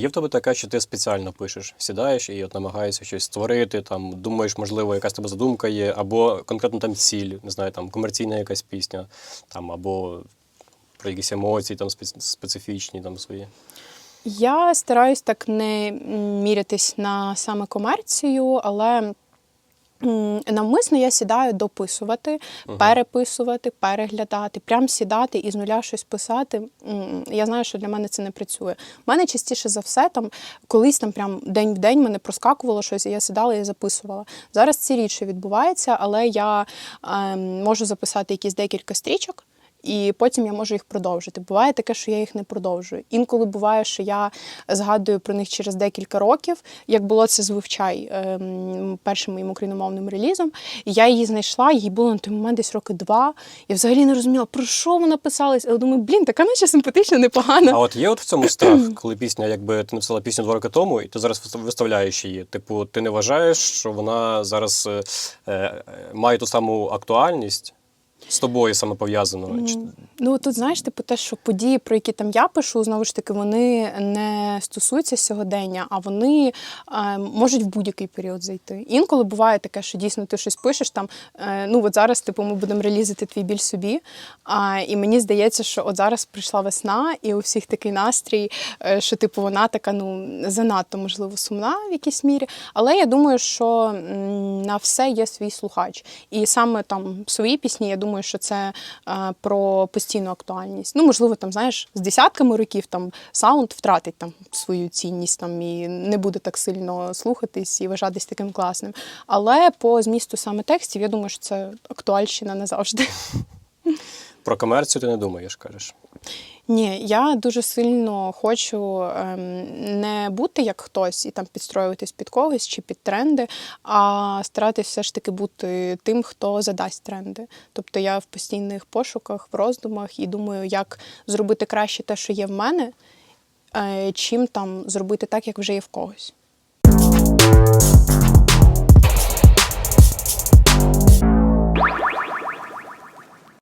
Є в тебе така, що ти спеціально пишеш, сідаєш і от намагаєшся щось створити, там думаєш, можливо, якась тебе задумка є, або конкретно там ціль, не знаю, там комерційна якась пісня, там або про якісь емоції там спе- специфічні там свої. Я стараюсь так не мірятись на саме комерцію, але навмисно я сідаю дописувати, переписувати, переглядати, прям сідати і з нуля щось писати. Я знаю, що для мене це не працює. У мене частіше за все там колись там прям день в день мене проскакувало щось, і я сідала і записувала. Зараз ці річі відбувається, але я ем, можу записати якісь декілька стрічок. І потім я можу їх продовжити. Буває таке, що я їх не продовжую. Інколи буває, що я згадую про них через декілька років, як було це з вивчай ем, першим моїм україномовним релізом. І я її знайшла, їй було на той момент десь роки два. Я взагалі не розуміла, про що вона писалась. Але думаю, блін, така наче симпатична, непогана. А от є от в цьому страх, коли пісня, якби ти написала пісню два роки тому, і ти зараз виставляєш її. Типу, ти не вважаєш, що вона зараз е, е, має ту саму актуальність з тобою саме пов'язану? Чи- Ну тут знаєш, типу, те, що події, про які там я пишу, знову ж таки, вони не стосуються сьогодення, а вони е, можуть в будь-який період зайти. Інколи буває таке, що дійсно ти щось пишеш там. Е, ну от зараз, типу, ми будемо релізити твій біль собі. А, і мені здається, що от зараз прийшла весна, і у всіх такий настрій, е, що типу вона така, ну занадто можливо сумна в якійсь мірі. Але я думаю, що м, на все є свій слухач. І саме там свої пісні, я думаю, що це е, про постійну актуальність. Ну, можливо, там, знаєш, з десятками років там саунд втратить там свою цінність там і не буде так сильно слухатись і вважатись таким класним. Але по змісту саме текстів, я думаю, що це актуальщина назавжди. Про комерцію ти не думаєш, кажеш. Ні, я дуже сильно хочу ем, не бути як хтось і там підстроюватись під когось чи під тренди, а старатись все ж таки бути тим, хто задасть тренди. Тобто я в постійних пошуках, в роздумах і думаю, як зробити краще те, що є в мене, е, чим там зробити так, як вже є в когось.